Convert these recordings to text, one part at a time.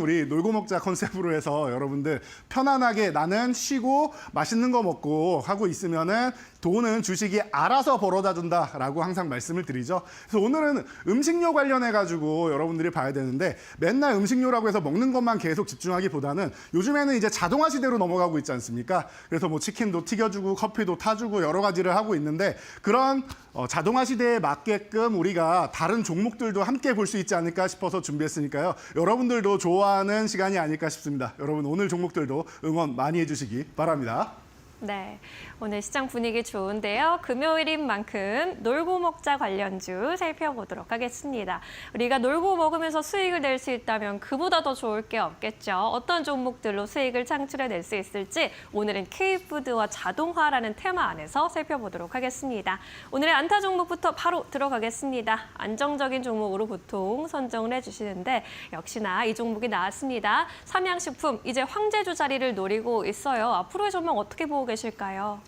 우리 놀고 먹자 컨셉으로 해서 여러분들 편안하게 나는 쉬고 맛있는 거 먹고 하고 있으면은 돈은 주식이 알아서 벌어다 준다라고 항상 말씀을 드리죠. 그래서 오늘은 음식료 관련해 가지고 여러분들이 봐야 되는데 맨날 음식료라고 해서 먹는 것만 계속 집중하기보다는 요즘에는 이제 자동화 시대로 넘어가고 있지 않습니까? 그래서 뭐 치킨도 튀겨주고 커피도 타주고 여러 가지를 하고 있는데 그런 어, 자동화 시대에 맞게끔 우리가 다른 종목들도 함께 볼 수 있지 않을까 싶어서 준비했으니까요. 여러분들도 좋아 하는 시간이 아닐까 싶습니다. 여러분 오늘 종목들도 응원 많이 해주시기 바랍니다. 네, 오늘 시장 분위기 좋은데요. 금요일인 만큼 놀고 먹자 관련주 살펴보도록 하겠습니다. 우리가 놀고 먹으면서 수익을 낼 수 있다면 그보다 더 좋을 게 없겠죠. 어떤 종목들로 수익을 창출해낼 수 있을지 오늘은 K푸드와 자동화라는 테마 안에서 살펴보도록 하겠습니다. 오늘의 안타 종목부터 바로 들어가겠습니다. 안정적인 종목으로 보통 선정을 해주시는데 역시나 이 종목이 나왔습니다. 삼양식품 이제 황제주 자리를 노리고 있어요. 앞으로의 전망 어떻게 보고 계 실까요?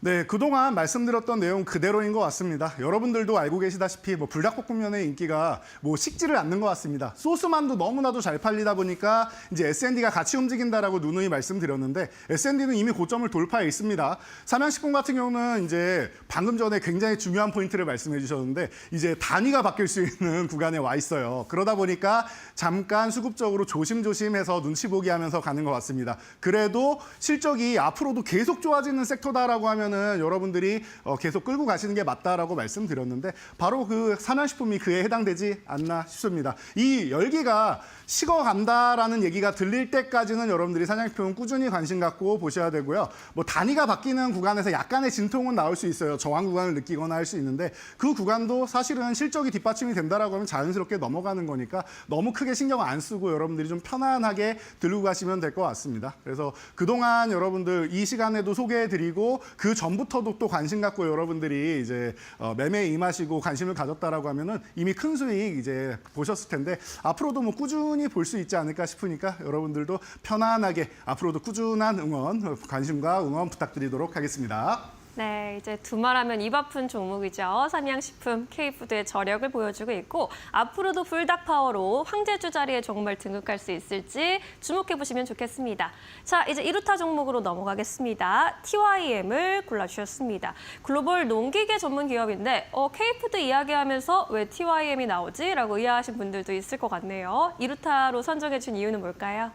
네, 그동안 말씀드렸던 내용 그대로인 것 같습니다. 여러분들도 알고 계시다시피 뭐 불닭볶음면의 인기가 뭐 식지를 않는 것 같습니다. 소스만도 너무나도 잘 팔리다 보니까 이제 S&D가 같이 움직인다라고 누누이 말씀드렸는데 S&D는 이미 고점을 돌파해 있습니다. 삼양식품 같은 경우는 이제 방금 전에 굉장히 중요한 포인트를 말씀해 주셨는데 이제 단위가 바뀔 수 있는 구간에 와 있어요. 그러다 보니까 잠깐 수급적으로 조심조심해서 눈치 보기 하면서 가는 것 같습니다. 그래도 실적이 앞으로도 계속 좋아지는 섹터다라고 하면 은 여러분들이 어, 계속 끌고 가시는 게 맞다라고 말씀드렸는데 바로 그 산화식품이 그에 해당되지 않나 싶습니다. 이 열기가 식어간다라는 얘기가 들릴 때까지는 여러분들이 사냥식품 꾸준히 관심 갖고 보셔야 되고요. 뭐 단위가 바뀌는 구간에서 약간의 진통은 나올 수 있어요. 저항 구간을 느끼거나 할 수 있는데 그 구간도 사실은 실적이 뒷받침이 된다라고 하면 자연스럽게 넘어가는 거니까 너무 크게 신경 안 쓰고 여러분들이 좀 편안하게 들고 가시면 될 것 같습니다. 그래서 그동안 여러분들 이 시간에도 소개해드리고 그 전부터도 또 관심 갖고 여러분들이 이제 어, 매매에 임하시고 관심을 가졌다라고 하면은 이미 큰 수익 이제 보셨을 텐데 앞으로도 뭐 꾸준히 볼 수 있지 않을까 싶으니까 여러분들도 편안하게 앞으로도 꾸준한 응원, 관심과 응원 부탁드리도록 하겠습니다. 네, 이제 두말하면 입 아픈 종목이죠. 삼양식품 K푸드의 저력을 보여주고 있고 앞으로도 불닭 파워로 황제주 자리에 정말 등극할 수 있을지 주목해 보시면 좋겠습니다. 자, 이제 이루타 종목으로 넘어가겠습니다. TYM을 골라주셨습니다. 글로벌 농기계 전문 기업인데 어, K푸드 이야기하면서 왜 TYM이 나오지? 라고 의아하신 분들도 있을 것 같네요. 이루타로 선정해 준 이유는 뭘까요?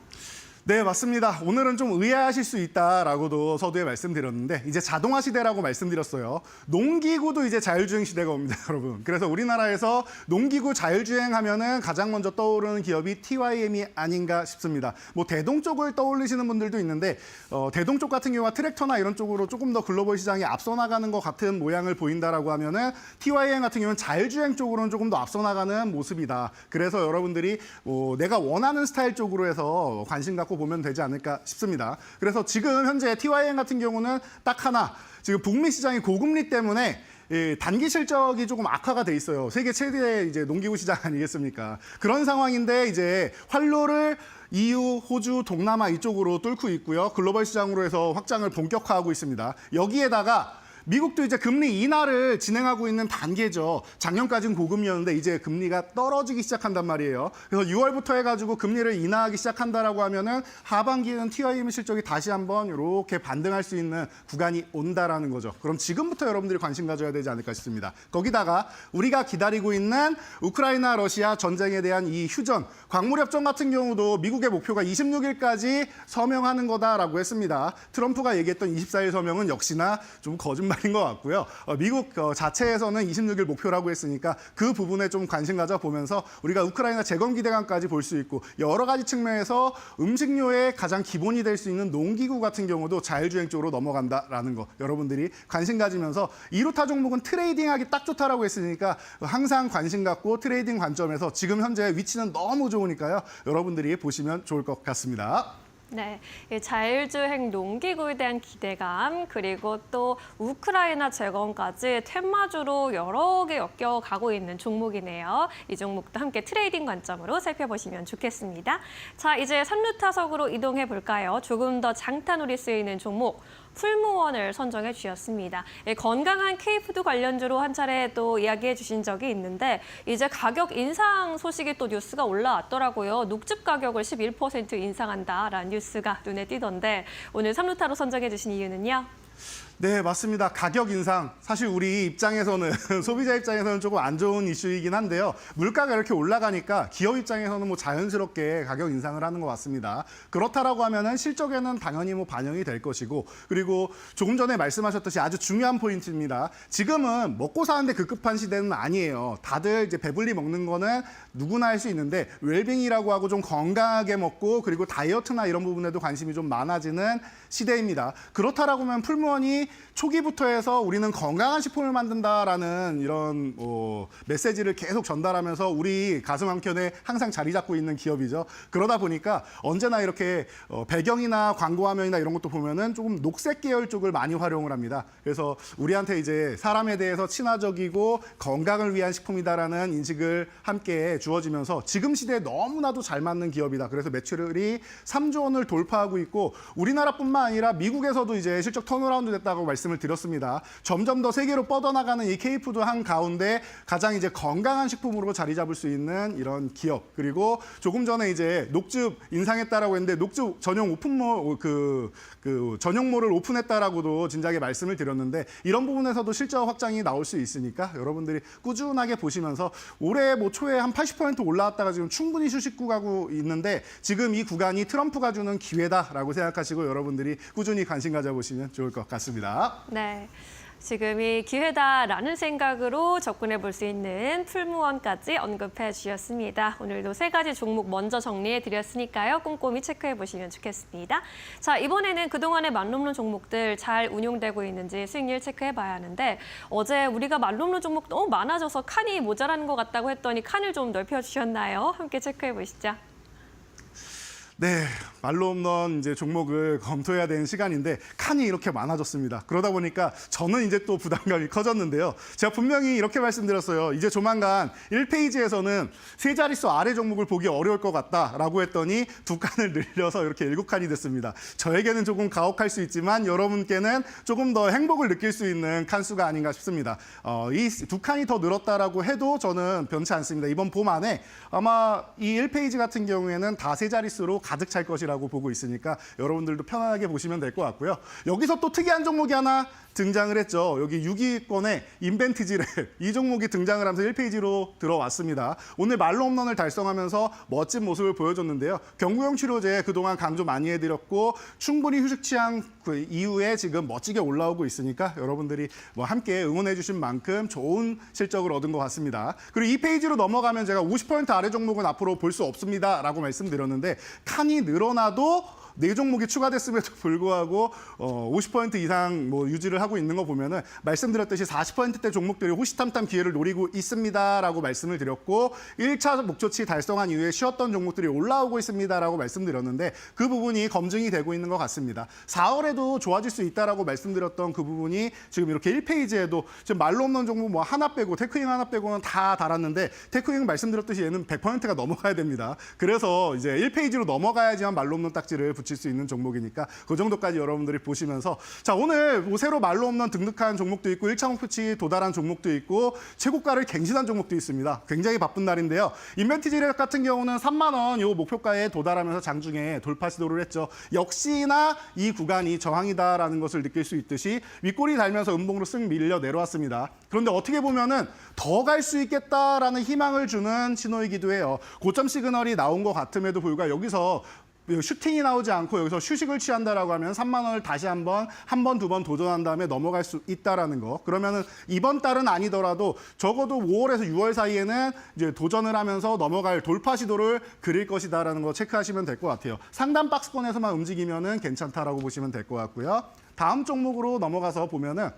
네, 맞습니다. 오늘은 좀 의아하실 수 있다라고도 서두에 말씀드렸는데 이제 자동화 시대라고 말씀드렸어요. 농기구도 이제 자율주행 시대가 옵니다, 여러분. 그래서 우리나라에서 농기구 자율주행 하면은 가장 먼저 떠오르는 기업이 TYM이 아닌가 싶습니다. 뭐 대동 쪽을 떠올리시는 분들도 있는데 어, 대동 쪽 같은 경우가 트랙터나 이런 쪽으로 조금 더 글로벌 시장이 앞서 나가는 것 같은 모양을 보인다라고 하면은 TYM 같은 경우는 자율주행 쪽으로는 조금 더 앞서 나가는 모습이다. 그래서 여러분들이 뭐 내가 원하는 스타일 쪽으로 해서 관심 갖고 보면 되지 않을까 싶습니다. 그래서 지금 현재 TYM 같은 경우는 딱 하나 지금 북미 시장이 고금리 때문에 이 단기 실적이 조금 악화가 돼 있어요. 세계 최대 이제 농기구 시장 아니겠습니까? 그런 상황인데 이제 활로를 EU, 호주, 동남아 이쪽으로 뚫고 있고요. 글로벌 시장으로 해서 확장을 본격화하고 있습니다. 여기에다가 미국도 이제 금리 인하를 진행하고 있는 단계죠. 작년까지는 고금리였는데 이제 금리가 떨어지기 시작한단 말이에요. 그래서 6월부터 해가지고 금리를 인하하기 시작한다라고 하면은 하반기에는 TIM 실적이 다시 한번 이렇게 반등할 수 있는 구간이 온다라는 거죠. 그럼 지금부터 여러분들이 관심 가져야 되지 않을까 싶습니다. 거기다가 우리가 기다리고 있는 우크라이나 러시아 전쟁에 대한 이 휴전, 광물협정 같은 경우도 미국의 목표가 26일까지 서명하는 거다라고 했습니다. 트럼프가 얘기했던 24일 서명은 역시나 좀 거짓말 말인 것 같고요. 어, 미국 어, 자체에서는 26일 목표라고 했으니까 그 부분에 좀 관심 가져 보면서 우리가 우크라이나 재건 기대감까지 볼 수 있고 여러 가지 측면에서 음식료의 가장 기본이 될 수 있는 농기구 같은 경우도 자율주행 쪽으로 넘어간다라는 거 여러분들이 관심 가지면서 이루타 종목은 트레이딩하기 딱 좋다라고 했으니까 항상 관심 갖고 트레이딩 관점에서 지금 현재 위치는 너무 좋으니까요. 여러분들이 보시면 좋을 것 같습니다. 네, 이 자율주행 농기구에 대한 기대감 그리고 또 우크라이나 재건까지 테마주로 여러 개 엮여가고 있는 종목이네요. 이 종목도 함께 트레이딩 관점으로 살펴보시면 좋겠습니다. 자, 이제 3루 타석으로 이동해 볼까요? 조금 더 장타놀이 쓰이는 종목 풀무원을 선정해 주셨습니다. 예, 건강한 K푸드 관련주로 한 차례 또 이야기해 주신 적이 있는데 이제 가격 인상 소식이 또 뉴스가 올라왔더라고요. 녹즙 가격을 11% 인상한다라는 뉴스가 눈에 띄던데 오늘 삼루타로 선정해 주신 이유는요? 네, 맞습니다. 가격 인상. 사실 우리 입장에서는 소비자 입장에서는 조금 안 좋은 이슈이긴 한데요. 물가가 이렇게 올라가니까 기업 입장에서는 뭐 자연스럽게 가격 인상을 하는 것 같습니다. 그렇다라고 하면은 실적에는 당연히 뭐 반영이 될 것이고 그리고 조금 전에 말씀하셨듯이 아주 중요한 포인트입니다. 지금은 먹고 사는데 급급한 시대는 아니에요. 다들 이제 배불리 먹는 거는 누구나 할 수 있는데 웰빙이라고 하고 좀 건강하게 먹고 그리고 다이어트나 이런 부분에도 관심이 좀 많아지는 시대입니다. 그렇다라고 하면 풀무원이 초기부터 해서 우리는 건강한 식품을 만든다라는 이런 뭐 메시지를 계속 전달하면서 우리 가슴 한켠에 항상 자리 잡고 있는 기업이죠. 그러다 보니까 언제나 이렇게 어, 배경이나 광고 화면이나 이런 것도 보면은 조금 녹색 계열 쪽을 많이 활용을 합니다. 그래서 우리한테 이제 사람에 대해서 친화적이고 건강을 위한 식품이다라는 인식을 함께 주어지면서 지금 시대에 너무나도 잘 맞는 기업이다. 그래서 매출이 3조 원을 돌파하고 있고 우리나라뿐만 아니라 미국에서도 이제 실적 턴어라운드 됐다 고 말씀을 드렸습니다. 점점 더 세계로 뻗어나가는 이 K푸드 한 가운데 가장 이제 건강한 식품으로 자리 잡을 수 있는 이런 기업 그리고 조금 전에 이제 녹즙 인상했다라고 했는데 녹즙 전용 오픈몰 그, 그 전용몰을 오픈했다라고도 진작에 말씀을 드렸는데 이런 부분에서도 실적 확장이 나올 수 있으니까 여러분들이 꾸준하게 보시면서 올해 뭐 초에 한 80% 올라왔다가 지금 충분히 휴식 구 가고 있는데 지금 이 구간이 트럼프가 주는 기회다라고 생각하시고 여러분들이 꾸준히 관심 가져보시면 좋을 것 같 습니다. 네. 지금이 기회다라는 생각으로 접근해 볼 수 있는 풀무원까지 언급해 주셨습니다. 오늘도 세 가지 종목 먼저 정리해 드렸으니까요. 꼼꼼히 체크해 보시면 좋겠습니다. 자, 이번에는 그동안의 만룸론 종목들 잘 운용되고 있는지 수익률 체크해 봐야 하는데 어제 우리가 만룸론 종목 너무 많아져서 칸이 모자라는 것 같다고 했더니 칸을 좀 넓혀 주셨나요? 함께 체크해 보시죠. 네, 말로 없는 이제 종목을 검토해야 되는 시간인데 칸이 이렇게 많아졌습니다. 그러다 보니까 저는 이제 또 부담감이 커졌는데요. 제가 분명히 이렇게 말씀드렸어요. 이제 조만간 1페이지에서는 세 자릿수 아래 종목을 보기 어려울 것 같다라고 했더니 두 칸을 늘려서 이렇게 일곱 칸이 됐습니다. 저에게는 조금 가혹할 수 있지만 여러분께는 조금 더 행복을 느낄 수 있는 칸수가 아닌가 싶습니다. 어, 이 두 칸이 더 늘었다라고 해도 저는 변치 않습니다. 이번 봄 안에 아마 이 1페이지 같은 경우에는 다 세 자릿수로 가득 찰 것이라고 보고 있으니까 여러분들도 편안하게 보시면 될 것 같고요. 여기서 또 특이한 종목이 하나 등장을 했죠. 여기 6위권에 인벤티지를 이 종목이 등장을 하면서 1페이지로 들어왔습니다. 오늘 말로 홈런을 달성하면서 멋진 모습을 보여줬는데요. 경구용 치료제 그동안 강조 많이 해드렸고 충분히 휴식 취향 그 이후에 지금 멋지게 올라오고 있으니까 여러분들이 뭐 함께 응원해 주신 만큼 좋은 실적을 얻은 것 같습니다. 그리고 이 페이지로 넘어가면 제가 50% 아래 종목은 앞으로 볼 수 없습니다라고 말씀드렸는데 칸이 늘어나도 네 종목이 추가됐음에도 불구하고 어, 50% 이상 뭐 유지를 하고 있는 거 보면은 말씀드렸듯이 40%대 종목들이 호시탐탐 기회를 노리고 있습니다라고 말씀을 드렸고 1차 목표치 달성한 이후에 쉬었던 종목들이 올라오고 있습니다라고 말씀드렸는데 그 부분이 검증이 되고 있는 것 같습니다. 4월에도 좋아질 수 있다라고 말씀드렸던 그 부분이 지금 이렇게 1페이지에도 지금 말로 없는 종목 뭐 하나 빼고 테크잉 하나 빼고는 다 달았는데 테크잉 말씀드렸듯이 얘는 100%가 넘어가야 됩니다. 그래서 이제 1페이지로 넘어가야지만 말로 없는 딱지를 붙일 수 있는 종목이니까 그 정도까지 여러분들이 보시면서 자 오늘 뭐 새로 말로 없는 등극한 종목도 있고 1차 목표치 도달한 종목도 있고 최고가를 갱신한 종목도 있습니다. 굉장히 바쁜 날인데요. 인벤티지력 같은 경우는 3만 원 요 목표가에 도달하면서 장중에 돌파 시도를 했죠. 역시나 이 구간이 저항이다라는 것을 느낄 수 있듯이 윗골이 달면서 음봉으로 쓱 밀려 내려왔습니다. 그런데 어떻게 보면은 더 갈 수 있겠다라는 희망을 주는 신호이기도 해요. 고점 시그널이 나온 것 같음에도 불구하고 여기서 슈팅이 나오지 않고 여기서 휴식을 취한다라고 하면 3만 원을 다시 한 번 한 번 두 번 도전한 다음에 넘어갈 수 있다라는 거. 그러면은 이번 달은 아니더라도 적어도 5월에서 6월 사이에는 이제 도전을 하면서 넘어갈 돌파 시도를 그릴 것이다라는 거 체크하시면 될 것 같아요. 상단 박스권에서만 움직이면은 괜찮다라고 보시면 될 것 같고요. 다음 종목으로 넘어가서 보면은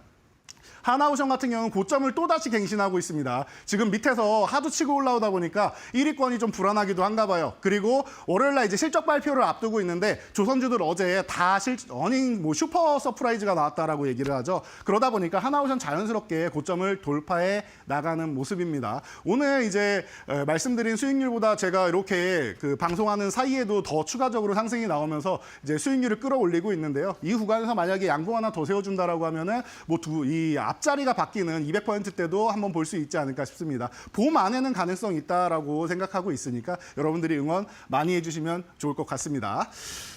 하나오션 같은 경우는 고점을 또다시 갱신하고 있습니다. 지금 밑에서 하도 치고 올라오다 보니까 1위권이 좀 불안하기도 한가 봐요. 그리고 월요일 날 이제 실적 발표를 앞두고 있는데 조선주들 어제 다 실, 어닝 뭐 슈퍼 서프라이즈가 나왔다라고 얘기를 하죠. 그러다 보니까 하나오션 자연스럽게 고점을 돌파해 나가는 모습입니다. 오늘 이제 에, 말씀드린 수익률보다 제가 이렇게 그 방송하는 사이에도 더 추가적으로 상승이 나오면서 이제 수익률을 끌어올리고 있는데요. 이 구간에서 만약에 양봉 하나 더 세워준다라고 하면은 뭐 두 이 앞 자리가 바뀌는 200%대도 한번 볼 수 있지 않을까 싶습니다. 봄 안에는 가능성 있다라고 생각하고 있으니까 여러분들이 응원 많이 해주시면 좋을 것 같습니다.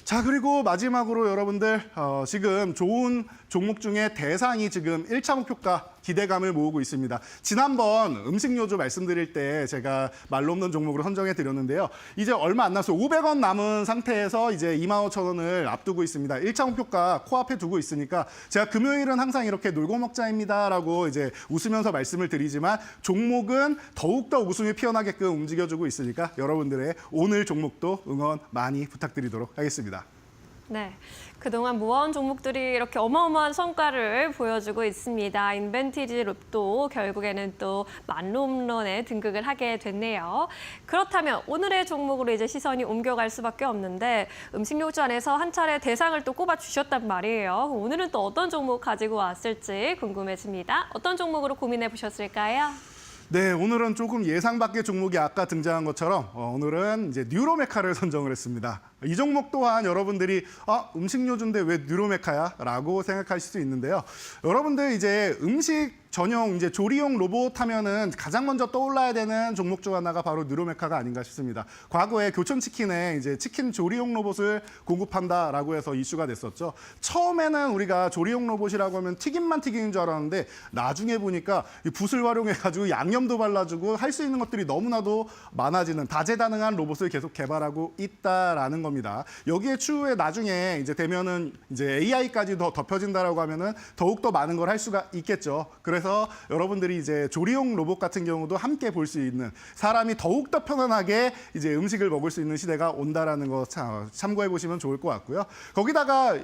자 그리고 마지막으로 여러분들 어, 지금 좋은 종목 중에 대상이 지금 1차 목표가 기대감을 모으고 있습니다. 지난번 음식료주 말씀드릴 때 제가 말로 없는 종목으로 선정해 드렸는데요. 이제 얼마 안 남았어요. 500원 남은 상태에서 이제 25,000원을 앞두고 있습니다. 1차 목표가 코앞에 두고 있으니까 제가 금요일은 항상 이렇게 놀고 먹자입니다라고 이제 웃으면서 말씀을 드리지만 종목은 더욱더 웃음이 피어나게끔 움직여주고 있으니까 여러분들의 오늘 종목도 응원 많이 부탁드리도록 하겠습니다. 네. 그동안 모아온 종목들이 이렇게 어마어마한 성과를 보여주고 있습니다. 인벤티지 룹도 결국에는 또 만홈런에 등극을 하게 됐네요. 그렇다면 오늘의 종목으로 이제 시선이 옮겨갈 수밖에 없는데 음식료주 안에서 한 차례 대상을 또 꼽아 주셨단 말이에요. 오늘은 또 어떤 종목 가지고 왔을지 궁금해집니다. 어떤 종목으로 고민해 보셨을까요? 네, 오늘은 조금 예상 밖의 종목이 아까 등장한 것처럼 어, 오늘은 이제 뉴로메카를 선정을 했습니다. 이 종목 또한 여러분들이 아, 음식료주인데 왜 뉴로메카야? 라고 생각하실 수 있는데요. 여러분들 이제 음식 전용 이제 조리용 로봇 하면은 가장 먼저 떠올라야 되는 종목 중 하나가 바로 뉴로메카가 아닌가 싶습니다. 과거에 교촌치킨에 이제 치킨 조리용 로봇을 공급한다라고 해서 이슈가 됐었죠. 처음에는 우리가 조리용 로봇이라고 하면 튀김만 튀기는 줄 알았는데 나중에 보니까 이 붓을 활용해가지고 양념도 발라주고 할 수 있는 것들이 너무나도 많아지는 다재다능한 로봇을 계속 개발하고 있다라는 겁니다. 여기에 추후에 나중에 이제 되면은 이제 AI까지 더 덮여진다라고 하면은 더욱 더 많은 걸 할 수가 있겠죠. 그래서 여러분들이 이제 조리용 로봇 같은 경우도 함께 볼 수 있는 사람이 더욱 더 편안하게 이제 음식을 먹을 수 있는 시대가 온다라는 거 참- 참고해 보시면 좋을 것 같고요. 거기다가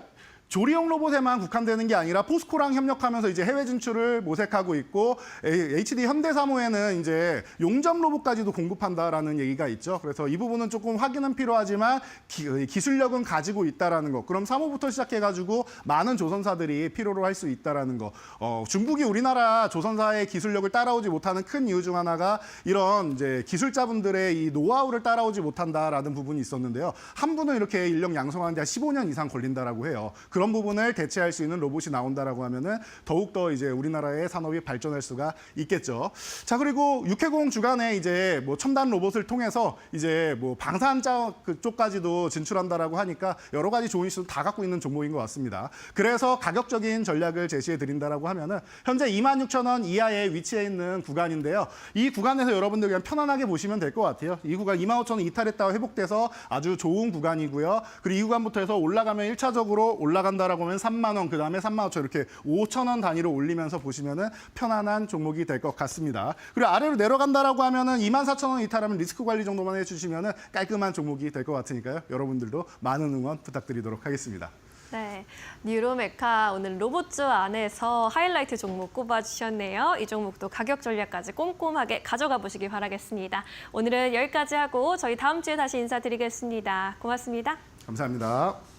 조리용 로봇에만 국한되는 게 아니라 포스코랑 협력하면서 이제 해외 진출을 모색하고 있고 HD 현대사무에는 이제 용접 로봇까지도 공급한다라는 얘기가 있죠. 그래서 이 부분은 조금 확인은 필요하지만 기, 기술력은 가지고 있다라는 거. 그럼 사무부터 시작해가지고 많은 조선사들이 필요로 할 수 있다라는 거. 어, 중국이 우리나라 조선사의 기술력을 따라오지 못하는 큰 이유 중 하나가 이런 이제 기술자분들의 이 노하우를 따라오지 못한다라는 부분이 있었는데요. 한 분은 이렇게 인력 양성하는데 한 15년 이상 걸린다라고 해요. 그런 부분을 대체할 수 있는 로봇이 나온다라고 하면은 더욱 더 이제 우리나라의 산업이 발전할 수가 있겠죠. 자 그리고 육해공 주간에 이제 뭐 첨단 로봇을 통해서 이제 뭐 방산자 그쪽까지도 진출한다라고 하니까 여러 가지 좋은 이슈도 다 갖고 있는 종목인 것 같습니다. 그래서 가격적인 전략을 제시해 드린다라고 하면은 현재 26,000원 이하에 위치해 있는 구간인데요. 이 구간에서 여러분들 그냥 편안하게 보시면 될 것 같아요. 이 구간 25,000원 이탈했다가 회복돼서 아주 좋은 구간이고요. 그리고 이 구간부터 해서 올라가면 1차적으로 올라 간다라고 하면 3만 원, 그다음에 3만 5천 이렇게 5천 원 단위로 올리면서 보시면은 편안한 종목이 될 것 같습니다. 그리고 아래로 내려간다라고 하면은 24,000원 이탈하면 리스크 관리 정도만 해 주시면은 깔끔한 종목이 될 것 같으니까요. 여러분들도 많은 응원 부탁드리도록 하겠습니다. 네, 뉴로메카 오늘 로봇주 안에서 하이라이트 종목 꼽아주셨네요. 이 종목도 가격 전략까지 꼼꼼하게 가져가 보시기 바라겠습니다. 오늘은 여기까지 하고 저희 다음 주에 다시 인사드리겠습니다. 고맙습니다. 감사합니다.